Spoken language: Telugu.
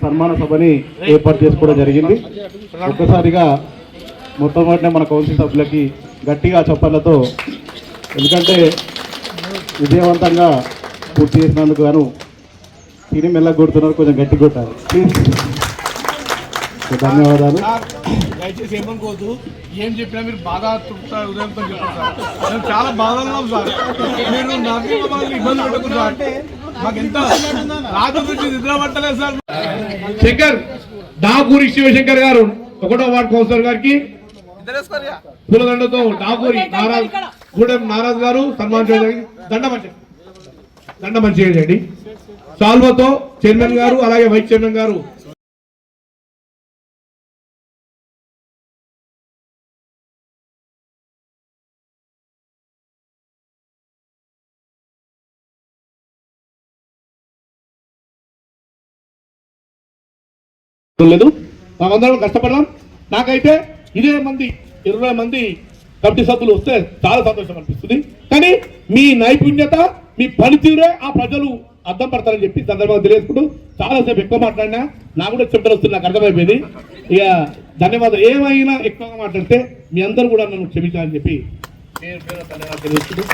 సన్మాన సభని ఏర్పాటు చేసుకోవడం జరిగింది. ఒక్కసారిగా మొట్టమొదటినే మన కౌన్సిల్ సభ్యులకి గట్టిగా చెప్పలతో ఎందుకంటే విజయవంతంగా పూర్తి చేసినందుకు గాను తిని మెల్లగా కొడుతున్నారు కొంచెం గట్టి కొట్టాలి. ప్లీజ్ ధన్యవాదాలు. దయచేసి ఏమనుకోవద్దు. ఏం చెప్పినా మీరు బాగా తృప్త ఉదయంతో చెప్పారు సార్ చాలా బాధలో ఉన్నాం సార్. మీరు ఇబ్బంది పెట్టకుండా అంటే గురించి సార్. శంకర్ డాకూరి శివశంకర్ గారు ఒకటో వార్డు కౌన్సిలర్ గారికి పూలదండతో డాకూరి నారాజ్ గూడెం నారాజ్ గారు సన్మానించడం దండ మంచి దండ చేయండి. సాల్వతో చైర్మన్ గారు అలాగే వైస్ చైర్మన్ గారు లేదు. మేమందరం కష్టపడదాం. నాకైతే ఇదే మంది ఇరవై మంది కమిటీ సభ్యులు వస్తే చాలా సంతోషం అనిపిస్తుంది. కానీ మీ నైపుణ్యత మీ పనితీరే ఆ ప్రజలు అర్థం పడతారని చెప్పి సందర్భంగా తెలియజేసుకుంటూ చాలాసేపు ఎక్కువ మాట్లాడినా. నా కూడా చెప్తారు వస్తుంది నాకు అర్థమైపోయింది. ఇక ధన్యవాదాలు. ఏమైనా ఎక్కువగా మాట్లాడితే మీ అందరూ కూడా నన్ను క్షమించాలని చెప్పి నేను ధన్యవాదాలు తెలియజేసుకుంటూ